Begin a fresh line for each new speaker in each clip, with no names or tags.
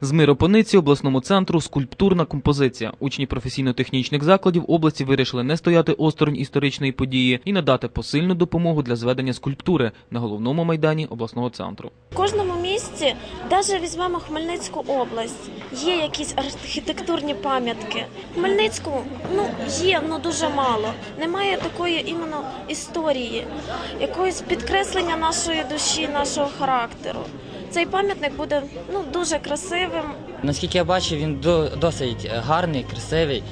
З Миропониці обласному центру скульптурна композиція. Учні професійно-технічних закладів області вирішили не стояти осторонь історичної події і надати посильну допомогу для зведення скульптури на головному майдані обласного центру.
В кожному місці, навіть візьмемо Хмельницьку область, є якісь архітектурні пам'ятки. В Хмельницькому ну є, ну дуже мало. Немає такої іменно історії, якогось підкреслення нашої душі, нашого характеру. Цей пам'ятник буде ну дуже красивим.
Наскільки я бачу, він досить гарний, красивий.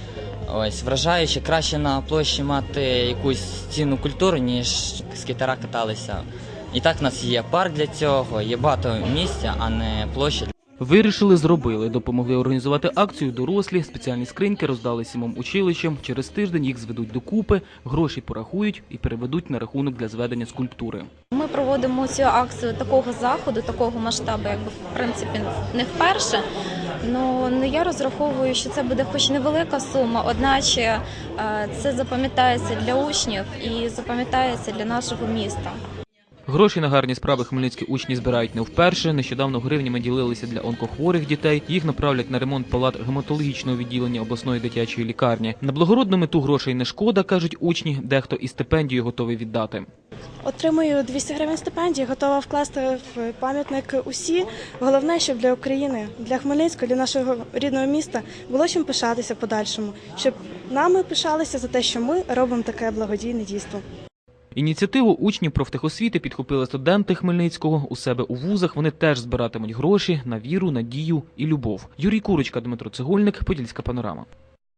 Ось вражаючи, краще на площі мати якусь цінну культуру, ніж скітера каталися. І так в нас є парк для цього, є багато місця, а не площа.
Вирішили, зробили, допомогли організувати акцію дорослі, спеціальні скриньки роздали сімом училищам. Через тиждень їх зведуть докупи, гроші порахують і переведуть на рахунок для зведення скульптури.
Ми проводимо цю акцію такого заходу, такого масштабу, якби в принципі не вперше. Ну ну, я розраховую, що це буде хоч невелика сума, одначе е, це запам'ятається для учнів і запам'ятається для нашого міста.
Гроші на гарні справи хмельницькі учні збирають не вперше. Нещодавно гривнями ділилися для онкохворих дітей. Їх направлять на ремонт палат гематологічного відділення обласної дитячої лікарні. На благородну мету грошей не шкода, кажуть учні. Дехто і стипендію готовий віддати.
Отримую 200 гривень стипендії, готова вкласти в пам'ятник усі. Головне, щоб для України, для Хмельницького, для нашого рідного міста було чим пишатися подальшому, щоб нами пишалися за те, що ми робимо таке благодійне дійство.
Ініціативу учнів профтехосвіти підхопили студенти Хмельницького. У себе у вузах вони теж збиратимуть гроші на віру, надію і любов. Юрій Курочка, Дмитро Цегольник, Подільська панорама.